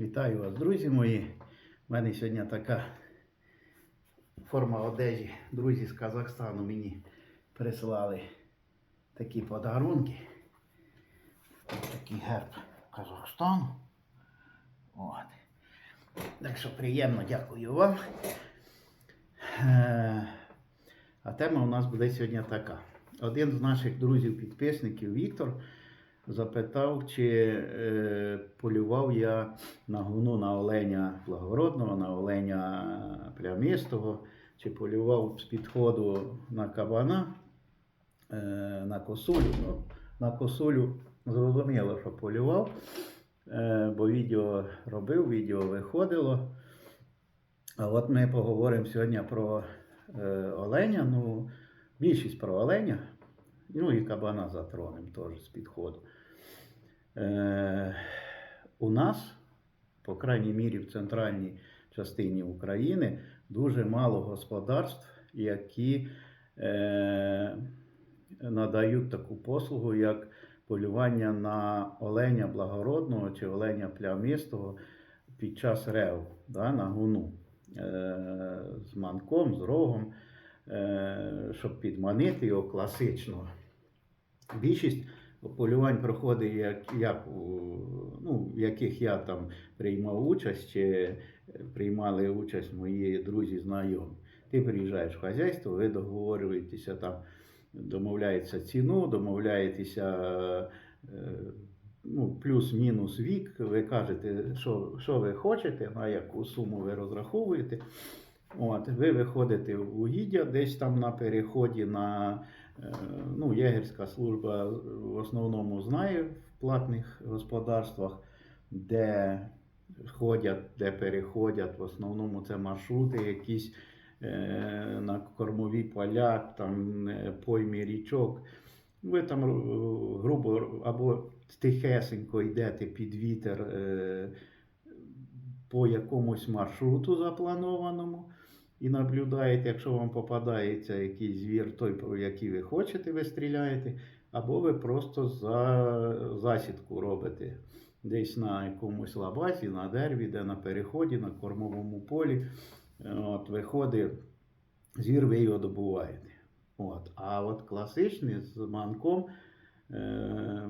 Вітаю вас, друзі мої. У мене сьогодні така форма одежі. Друзі з Казахстану мені прислали такі подарунки. Такий герб Казахстану. От. Так що приємно дякую вам. Е, А тема у нас буде сьогодні така. Один з наших друзів-підписників Віктор запитав, чи е, полював я на гуну на оленя благородного, на оленя плямистого, чи полював з підходу на кабана, е, на косулю. Ну, на косулю зрозуміло, що полював, е, бо відео робив, відео виходило. А от ми поговоримо сьогодні про е, оленя. Ну, більшість про оленя. Ну і кабана затронемо теж з підходу. Е, у нас, по крайній мірі, в центральній частині України дуже мало господарств, які е, надають таку послугу, як полювання на оленя благородного чи оленя плямистого під час рев да, на гуну е, з манком, з рогом, щоб підманити його класично. Більшість полювань проходить, як, як ну, в яких я там приймав участь, чи приймали участь мої друзі, знайомі. Ти приїжджаєш в хазяйство, ви договорюєтеся там, домовляєтеся ціну, домовляєтеся е, ну, плюс-мінус вік, ви кажете, що, що ви хочете, на яку суму ви розраховуєте. От, ви виходите в угіддя десь там на переході на ну, єгерська служба в основному знає в платних господарствах, де ходять, де переходять. В основному це маршрути якісь е, на кормові поля, там е, поймі річок. Ви там е, грубо або тихесенько йдете під вітер по якомусь маршруту запланованому і наблюдаєте, якщо вам попадається якийсь звір, той, про який ви хочете, ви стріляєте, або ви просто за засідку робите десь на якомусь лабазі, на дереві, де на переході, на кормовому полі. Е, От, виходить звір, ви його добуваєте. От. А от класичний з манком е,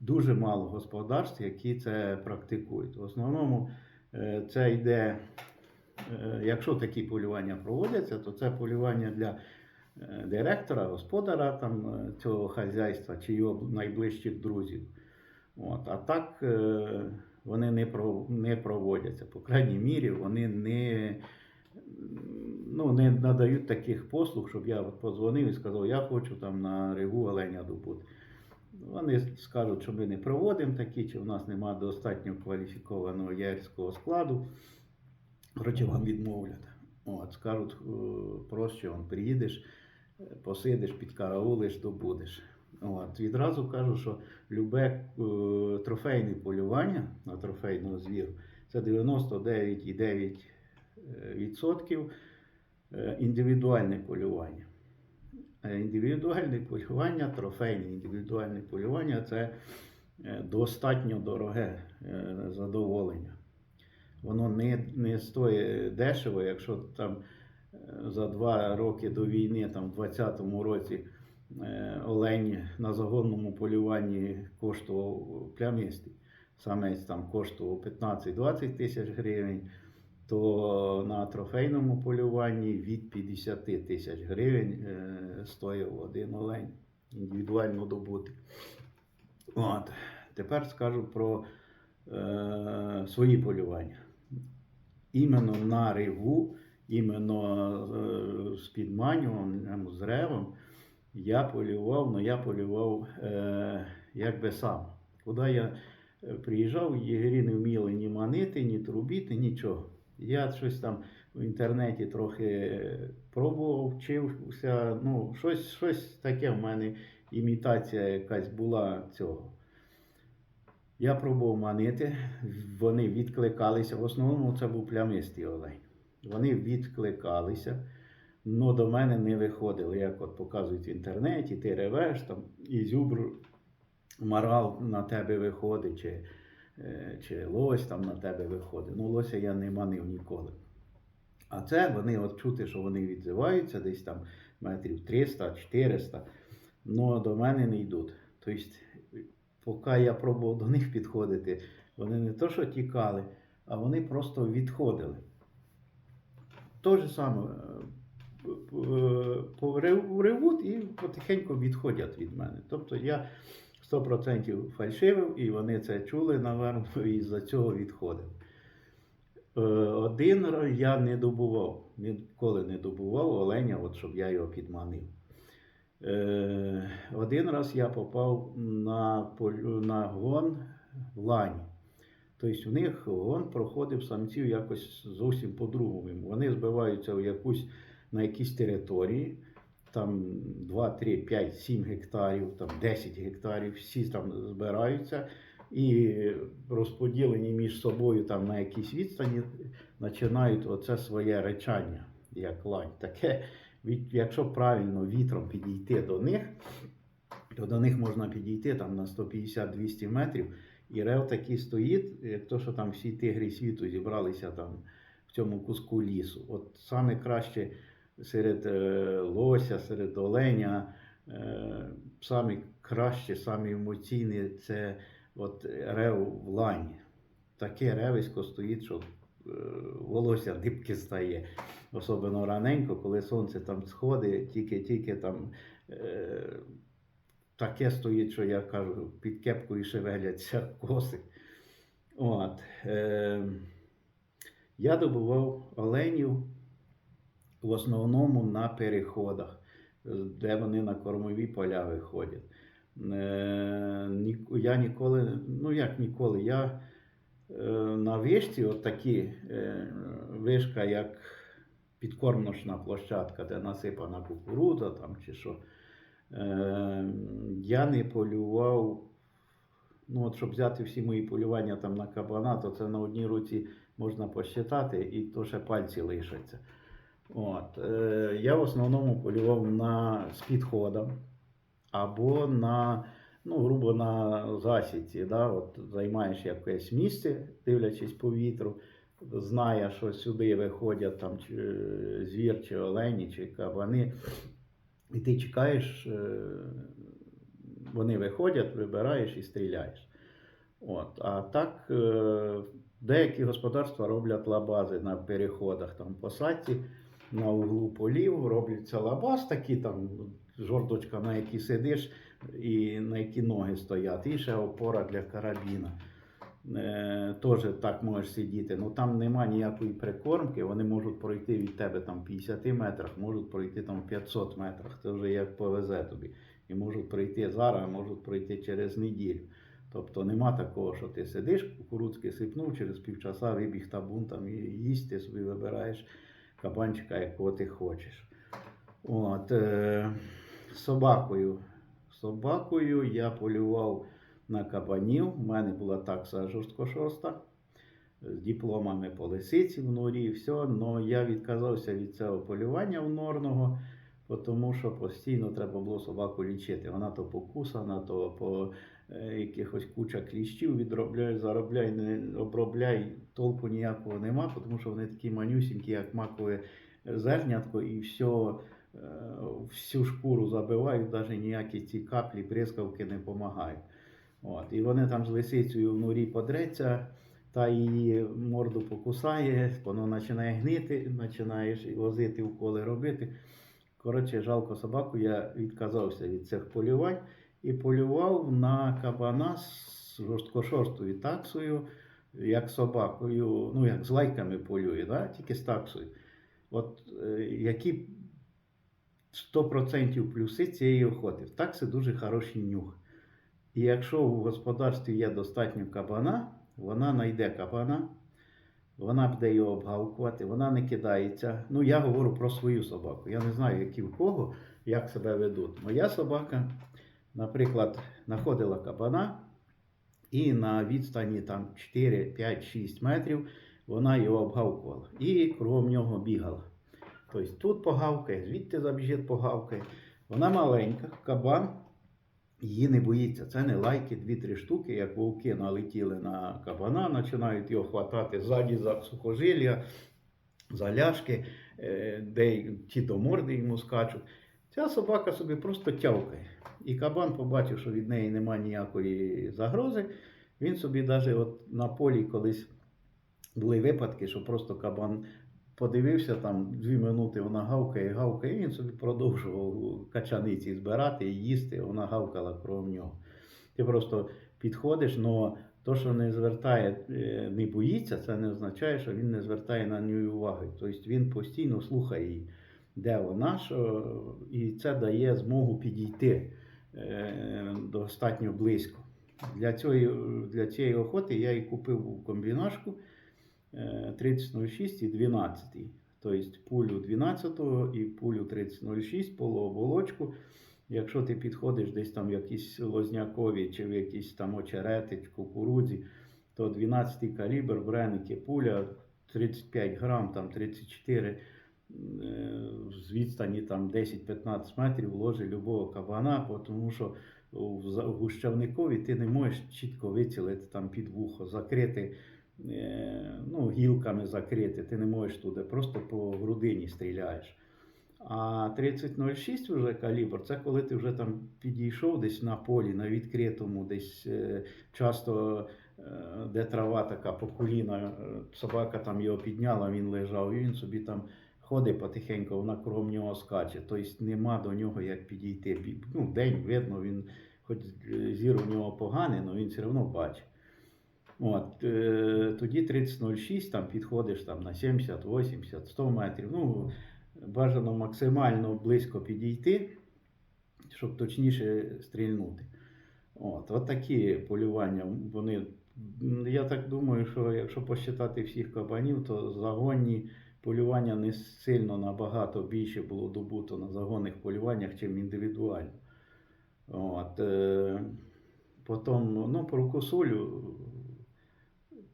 дуже мало господарств, які це практикують. В основному е, це йде, якщо такі полювання проводяться, то це полювання для е, директора, господара там, е, цього хазяйства чи його найближчих друзів. От. А так е, вони не, не проводяться. По крайній мірі, вони не, ну, не надають таких послуг, щоб я от подзвонив і сказав, я хочу там на ригу оленя добути. Вони скажуть, що ми не проводимо такі, чи в нас немає достатньо кваліфікованого ягерського складу. Коротше, вам відмовлять. От, скажуть, е, проще, он, приїдеш, е, посидиш, підкараулиш, добудеш. От, відразу кажу, що любе е, трофейне полювання на трофейного звіру це 99,9% е, індивідуальне полювання. Індивідуальне полювання, трофейне індивідуальне полювання це достатньо дороге задоволення. Воно не, не стоїть дешево, якщо там е, за два роки до війни, там в 20-му році, е, олень на загонному полюванні коштував плямистий. Самець там коштував 15-20 тисяч гривень, то на трофейному полюванні від 50 тисяч гривень е, стоїв один олень індивідуально добутий. От. Тепер скажу про е, свої полювання. Іменно на ригу, іменно е, з підманюванням, з ревом я полював, але я полював е, якби сам. Куди я е, приїжджав, єгері не вміли ні манити, ні трубіти, нічого. Я щось там в інтернеті трохи пробував, вчився. Ну, щось, щось таке в мене імітація якась була цього. Я пробував манити, вони відкликалися. В основному це був плямистий олень. Вони відкликалися, але до мене не виходили. Як от показують в інтернеті, ти ревеш там, і зюбр марал на тебе виходить, чи е, чи лось там на тебе виходить. Ну, лося я не манив ніколи. А це вони от чути, що вони відзиваються десь там метрів 300-400, але до мене не йдуть. Тобто, поки я пробував до них підходити, вони не то, що тікали, а вони просто відходили. То же саме е, ревуть і потихеньку відходять від мене. Тобто я 100% фальшивив, і вони це чули, напевно, і з-за цього відходив. Е, Один я не добував, ніколи не добував оленя, от щоб я його підманив. Е, Один раз я попав на, полю- на гон в лані. Тобто в них гон проходив самців якось зовсім по-другому. Вони збиваються в якусь, на якійсь території, там 2, 3, 5, 7 гектарів, там 10 гектарів, всі там збираються і розподілені між собою там на якійсь відстані починають оце своє речання, як лань. Таке, якщо правильно вітром підійти до них, то до них можна підійти там на 150-200 метрів. І рев такий стоїть, як то, що там всі тигри світу зібралися там в цьому куску лісу. От саме краще серед е, лося, серед оленя, е, саме краще, саме емоційне це от рев в лані. Таке ревисько стоїть, що волосся дибки стає. Особливо раненько, коли сонце там сходить, тільки-тільки там. Е, таке стоїть, що я кажу, під кепкою шевеляться коси. От. Е, я добував оленів в основному на переходах, де вони на кормові поля виходять. Е, я ніколи, ну як ніколи, я на вишці, от такі е, вишка, як підкормочна площадка, де насипана кукурудза там чи що. Е, я не полював. Ну, от щоб взяти всі мої полювання там на кабана, то це на одній руці можна посчитати, і то ще пальці лишаться. От, е, я в основному полював на з підходом або на, ну, грубо на засідці. Да? От, займаєш якесь місце, дивлячись по вітру, знає, що сюди виходять там, чи звір, чи олені, чи кабани. І ти чекаєш, е, вони виходять, вибираєш і стріляєш. От. А так, е, деякі господарства роблять лабази на переходах там посадці, на углу полів, робляться лабаз такі, там жордочка, на якій сидиш, і на які ноги стоять, і ще опора для карабіна. Е, Теж так можеш сидіти. Ну там нема ніякої прикормки, вони можуть пройти від тебе там 50 метрах, можуть пройти там 500 метрах. Це вже як повезе тобі. І можуть пройти зараз, а можуть пройти через неділю. Тобто нема такого, що ти сидиш, кукурудзки сипнув, через півчаса вибіг табун там і їсть, ти собі вибираєш кабанчика, якого ти хочеш. От, е, собакою. Собакою я полював на кабанів. У мене була такса жорсткошоста з дипломами по лисиці в норі і все. Але я відказався від цього полювання в норного, тому що постійно треба було собаку лічити. Вона то покусана, то по е, якихось куча кліщів відробляй, заробляй, не обробляй, толку ніякого нема, тому що вони такі манюсінькі, як макове зернятко, і все, всю шкуру забивають, навіть ніякі ці каплі, бризкавки не допомагають. От. І вони там з лисицею в норі подреться, та її морду покусає, воно починає гнити, починаєш возити уколи робити. Коротше, жалко собаку, я відказався від цих полювань і полював на кабана з жорсткошорстою таксою, як собакою, ну як з лайками полює, да? тільки з таксою. От е, які 100% плюси цієї охоти. В такси дуже хороший нюх. І якщо в господарстві є достатньо кабана, вона знайде кабана, вона буде його обгавкувати, вона не кидається. Ну, я говорю про свою собаку. Я не знаю, які в кого, як себе ведуть. Моя собака, наприклад, знаходила кабана, і на відстані там 4, 5, 6 метрів вона його обгавкувала. І кругом нього бігала. Тобто тут погавкає, звідти забіжить погавкає. Вона маленька, кабан її не боїться. Це не лайки, дві-три штуки, як вовки налетіли на кабана, починають його хватати ззаді за сухожилля, за ляшки, е, де ті до морди йому скачуть. Ця собака собі просто тявкає. І кабан побачив, що від неї немає ніякої загрози. Він собі навіть на полі колись були випадки, що просто кабан подивився там дві минути, вона гавкає, гавкає, і він собі продовжував качаниці збирати і їсти, вона гавкала кров нього. Ти просто підходиш, але то, що не звертає, е, не боїться, це не означає, що він не звертає на неї уваги. Тобто він постійно слухає її, де вона, що, і це дає змогу підійти е, достатньо близько. Для цієї, для цієї охоти я і купив комбінашку 3006 і 12. Тобто пулю 12 і пулю 3006, полуоболочку. Якщо ти підходиш десь там в якісь лознякові чи в якісь там очерети, кукурудзі, то 12 калібр бреники пуля 35 грам, там 34 е, з відстані там 10-15 метрів ложить любого кабана, тому що в гущавникові ти не можеш чітко вицілити там під вухо, закрити, ну, гілками закрити, ти не можеш туди, просто по грудині стріляєш. А 3006 вже калібр, це коли ти вже там підійшов десь на полі, на відкритому, десь е, часто, е, де трава така по коліна, е, собака там його підняла, він лежав, і він собі там ходить потихеньку, вона кругом нього скаче. Тобто нема до нього як підійти. Ну, день видно, він, хоч е, зір у нього поганий, але він все одно бачить. От, е, тоді 3006 там підходиш там, на 70, 80, 100 метрів. Ну, бажано максимально близько підійти, щоб точніше стрільнути. От, от такі полювання. Вони, я так думаю, що якщо посчитати всіх кабанів, то загонні полювання не сильно набагато більше було добуто на загонних полюваннях, чим індивідуально. От, е, потім, ну, про косулю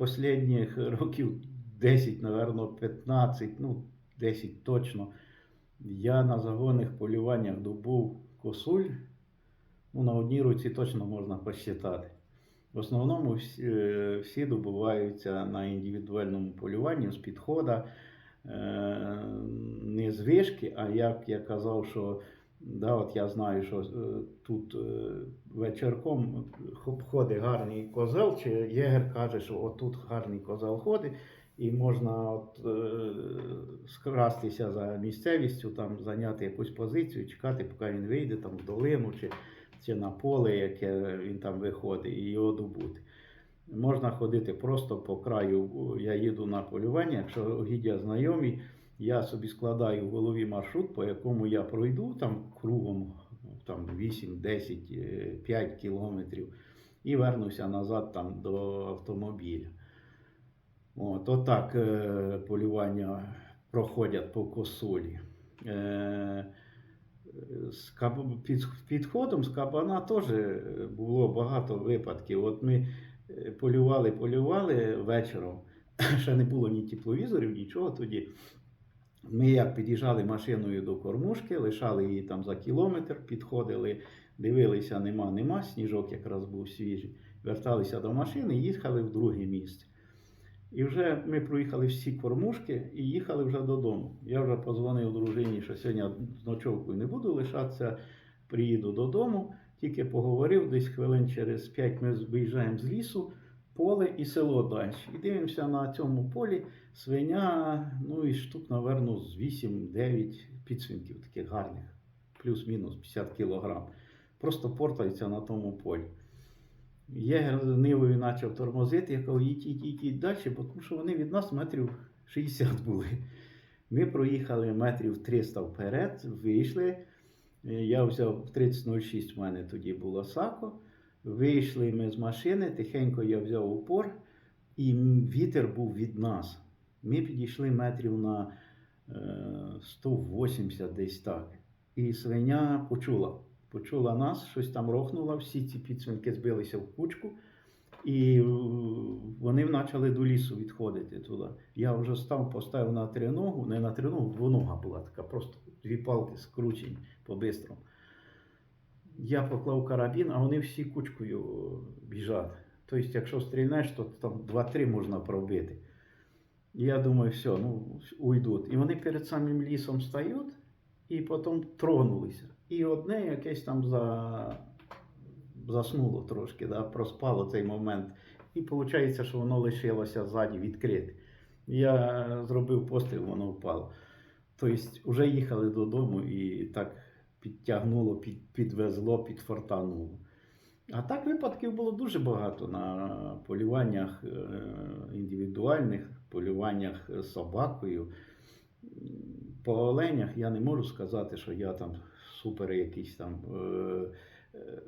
останніх років 10, напевно, 15, ну, 10 точно. Я на загонних полюваннях добув косуль. Ну, на одній руці точно можна посчитати. В основному всі, е, всі добуваються на індивідуальному полюванні з підхода, е, не з вишки, а як я казав, що да, от я знаю, що е, тут е, вечірком ходить гарний козел, чи єгер каже, що отут гарний козел ходить, і можна от, е, скрастися за місцевістю, там, зайняти якусь позицію, чекати, поки він вийде там, в долину чи, чи на поле, яке він там виходить, і його добути. Можна ходити просто по краю, я їду на полювання, якщо гідя знайомі, я собі складаю в голові маршрут, по якому я пройду там кругом там, 8, 10, е, 5 кілометрів і вернуся назад там, до автомобіля. От, отак е, полювання проходять по косулі. Е, з каб... під... Підходом з кабана теж було багато випадків. От ми е, полювали, полювали вечором, ще не було ні тепловізорів, нічого тоді. Ми як під'їжджали машиною до кормушки, лишали її там за кілометр, підходили, дивилися, нема, нема, сніжок якраз був свіжий. Верталися до машини, їхали в друге місце. І вже ми проїхали всі кормушки і їхали вже додому. Я вже позвонив дружині, що сьогодні з ночовкою не буду лишатися, приїду додому. Тільки поговорив, десь хвилин через 5 ми виїжджаємо з лісу, поле і село далі. І дивимося на цьому полі свиня, ну і штук, напевно, з 8-9 підсвинків таких гарних, плюс-мінус 50 кілограм. Просто портаються на тому полі. З нивою почав тормозити, я кажу, їдь, їдь, їдь, їдь далі, тому що вони від нас метрів 60 були. Ми проїхали метрів 300 вперед, вийшли. Е, Я взяв 3006, в мене тоді було сако. Вийшли ми з машини, тихенько я взяв упор, і вітер був від нас. Ми підійшли метрів на е, 180 десь так. І свиня почула. Почула нас, щось там рохнуло, всі ці підсвинки збилися в кучку, і е, вони почали до лісу відходити туди. Я вже став, поставив на триногу, не на триногу, двонога була така, просто дві палки скручені по-бистрому. Я поклав карабін, а вони всі кучкою біжать. Тобто, якщо стрільнеш, то там 2-3 можна пробити. Я думаю, все, ну, уйдуть. І вони перед самим лісом стають і потім тронулися. І одне якесь там за... заснуло трошки, да, проспало цей момент. І виходить, що воно лишилося ззаді відкрите. Я зробив постріл, воно впало. Тобто, вже їхали додому і так підтягнуло, під, підвезло, підфортануло. А так випадків було дуже багато на полюваннях е, індивідуальних, полюваннях собакою. По оленях я не можу сказати, що я там супер якийсь там е, е,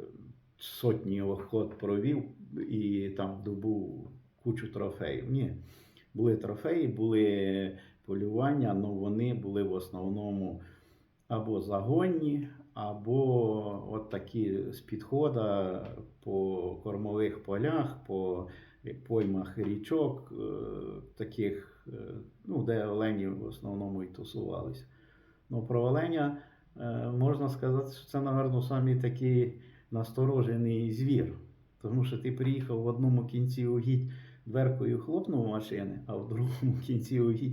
сотні охот провів і там добув кучу трофеїв. Ні. Були трофеї, були полювання, але вони були в основному або загонні, або от такі з підхода по кормових полях, по поймах річок, е, таких, е, ну, де олені в основному і тусувалися. Ну, про оленя е, можна сказати, що це, напевно, самий такий насторожений звір. Тому що ти приїхав в одному кінці угідь дверкою хлопнув машини, а в другому кінці угідь